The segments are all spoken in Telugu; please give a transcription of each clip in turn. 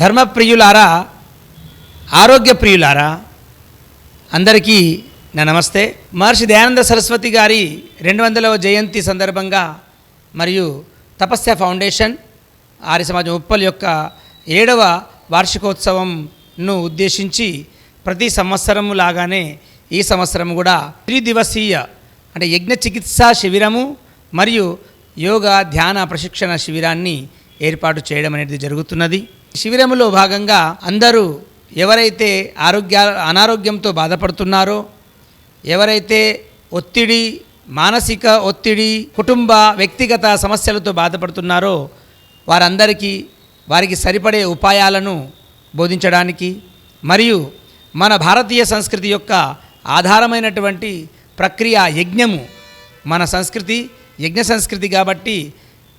ధర్మప్రియులారా ఆరోగ్య ప్రియులారా అందరికీ నా నమస్తే. మహర్షి దయానంద సరస్వతి గారి రెండు వందలవ జయంతి సందర్భంగా మరియు తపస్య ఫౌండేషన్ ఆర్య సమాజం ఉప్పల్ యొక్క ఏడవ వార్షికోత్సవంను ఉద్దేశించి ప్రతి సంవత్సరము లాగానే ఈ సంవత్సరం కూడా త్రిదివసీయ అంటే యజ్ఞ చికిత్సా శిబిరము మరియు యోగా ధ్యాన ప్రశిక్షణ శిబిరాన్ని ఏర్పాటు చేయడం అనేది జరుగుతున్నది. శిబిరములో భాగంగా అందరూ ఎవరైతే ఆరోగ్య అనారోగ్యంతో బాధపడుతున్నారో ఎవరైతే ఒత్తిడి మానసిక ఒత్తిడి కుటుంబ వ్యక్తిగత సమస్యలతో బాధపడుతున్నారో వారందరికీ వారికి సరిపడే ఉపాయాలను బోధించడానికి మరియు మన భారతీయ సంస్కృతి యొక్క ఆధారమైనటువంటి ప్రక్రియ యజ్ఞము. మన సంస్కృతి యజ్ఞ సంస్కృతి కాబట్టి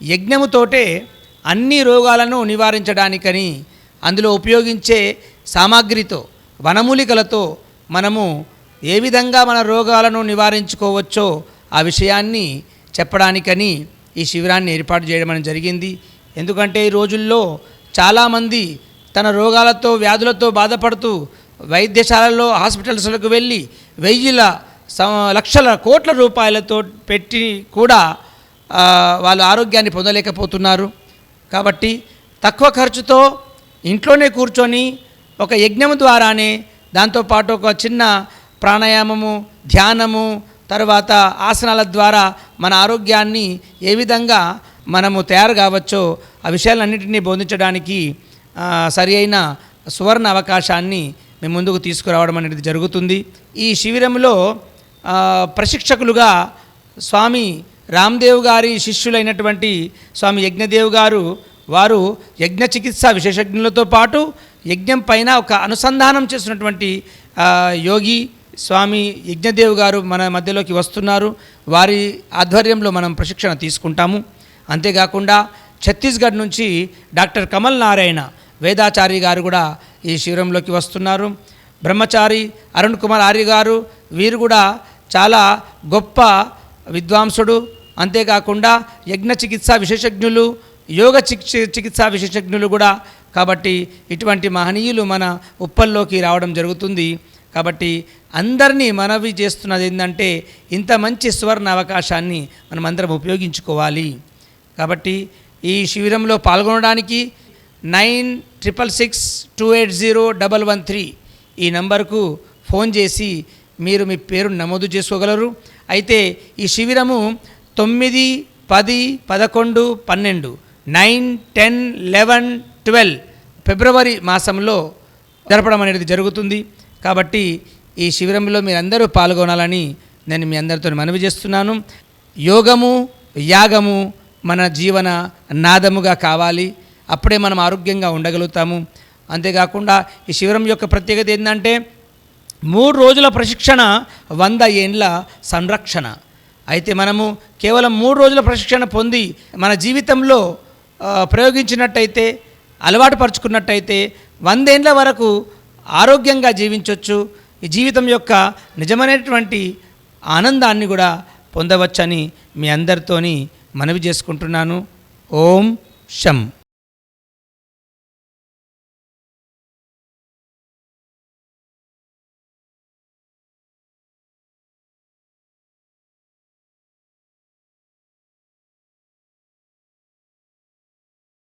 యజ్ఞముతోటే అన్ని రోగాలను నివారించడానికని అందులో ఉపయోగించే సామాగ్రితో వనమూలికలతో మనము ఏ విధంగా మన రోగాలను నివారించుకోవచ్చో ఆ విషయాన్ని చెప్పడానికని ఈ శిబిరాన్ని ఏర్పాటు చేయడం జరిగింది. ఎందుకంటే ఈ రోజుల్లో చాలామంది తన రోగాలతో వ్యాధులతో బాధపడుతూ వైద్యశాలలో హాస్పిటల్స్లకు వెళ్ళి వెయ్యిల లక్షల కోట్ల రూపాయలతో పెట్టి కూడా వాళ్ళు ఆరోగ్యాన్ని పొందలేకపోతున్నారు. కాబట్టి తక్కువ ఖర్చుతో ఇంట్లోనే కూర్చొని ఒక యజ్ఞము ద్వారానే దాంతోపాటు ఒక చిన్న ప్రాణాయామము ధ్యానము తర్వాత ఆసనాల ద్వారా మన ఆరోగ్యాన్ని ఏ విధంగా మనము తయారు కావచ్చో ఆ విషయాలన్నింటినీ బోధించడానికి సరి అయిన సువర్ణ అవకాశాన్ని మేము ముందుకు తీసుకురావడం అనేది జరుగుతుంది. ఈ శిబిరంలో ప్రశిక్షకులుగా స్వామి రామ్దేవ్ గారి శిష్యులైనటువంటి స్వామి యజ్ఞదేవ్ గారు వారు యజ్ఞ చికిత్స విశేషజ్ఞులతో పాటు యజ్ఞం పైన ఒక అనుసంధానం చేసినటువంటి యోగి స్వామి యజ్ఞదేవ్ గారు మన మధ్యలోకి వస్తున్నారు. వారి ఆధ్వర్యంలో మనం ప్రశిక్షణ తీసుకుంటాము. అంతేకాకుండా ఛత్తీస్గఢ్ నుంచి డాక్టర్ కమల్ నారాయణ వేదాచారి గారు కూడా ఈ శిబిరంలోకి వస్తున్నారు. బ్రహ్మచారి అరుణ్ కుమార్ ఆర్య గారు వీరు కూడా చాలా గొప్ప విద్వాంసుడు అంతేకాకుండా యజ్ఞ చికిత్సా విశేషజ్ఞులు యోగ చికి చికిత్సా విశేషజ్ఞులు కూడా. కాబట్టి ఇటువంటి మహనీయులు మన ఉప్పల్లోకి రావడం జరుగుతుంది. కాబట్టి అందరినీ మనవి చేస్తున్నది ఏంటంటే ఇంత మంచి సువర్ణ అవకాశాన్ని మనం అందరం ఉపయోగించుకోవాలి. కాబట్టి ఈ శిబిరంలో పాల్గొనడానికి nine triple six two eight zero double one three ఈ నంబర్కు ఫోన్ చేసి మీరు మీ పేరు నమోదు చేసుకోగలరు. అయితే ఈ శిబిరము తొమ్మిది పది పదకొండు పన్నెండు నైన్ టెన్ లెవెన్ ట్వెల్వ్ ఫిబ్రవరి మాసంలో జరపడం అనేది జరుగుతుంది. కాబట్టి ఈ శిబిరంలో మీరందరూ పాల్గొనాలని నేను మీ అందరితో మనవి చేస్తున్నాను. యోగము యాగము మన జీవన నాదముగా కావాలి. అప్పుడే మనం ఆరోగ్యంగా ఉండగలుగుతాము. అంతేకాకుండా ఈ శిబిరం యొక్క ప్రత్యేకత ఏంటంటే మూడు రోజుల ప్రశిక్షణ వంద ఏండ్ల సంరక్షణ. అయితే మనము కేవలం మూడు రోజుల ప్రశిక్షణ పొంది మన జీవితంలో ప్రయోగించినట్టయితే అలవాటు పరుచుకున్నట్టయితే వందేండ్ల వరకు ఆరోగ్యంగా జీవించవచ్చు ఈ జీవితం యొక్క నిజమైనటువంటి ఆనందాన్ని కూడా పొందవచ్చని మీ అందరితోని మనవి చేసుకుంటున్నాను. ఓం శం.